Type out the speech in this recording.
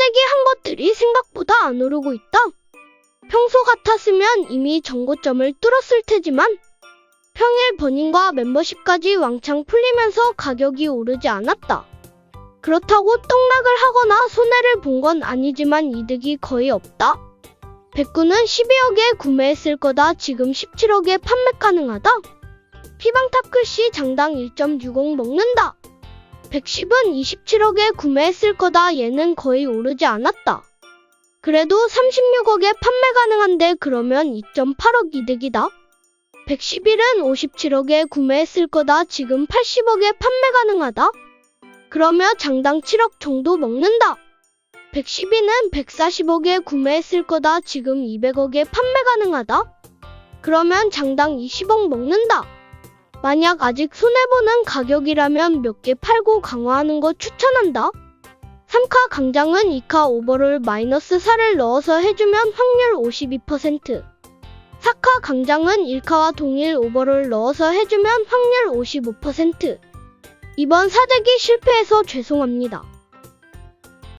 사재기 한 것들이 생각보다 안 오르고 있다. 평소 같았으면 이미 정고점을 뚫었을 테지만 평일 버닝과 멤버십까지 왕창 풀리면서 가격이 오르지 않았다. 그렇다고 똥락을 하거나 손해를 본 건 아니지만 이득이 거의 없다. 백구는 12억에 구매했을 거다 지금 17억에 판매 가능하다. 피방탑 글씨 장당 1.60 먹는다. 110은 27억에 구매했을 거다 얘는 거의 오르지 않았다. 그래도 36억에 판매 가능한데 그러면 2.8억 이득이다. 111은 57억에 구매했을 거다 지금 80억에 판매 가능하다. 그러면 장당 7억 정도 먹는다. 112는 140억에 구매했을 거다 지금 200억에 판매 가능하다. 그러면 장당 20억 먹는다. 만약 아직 손해보는 가격이라면 몇 개 팔고 강화하는 거 추천한다. 3카 강장은 2카 오버롤 마이너스 4를 넣어서 해주면 확률 52%. 4카 강장은 1카와 동일 오버롤 넣어서 해주면 확률 55%. 이번 사재기 실패해서 죄송합니다.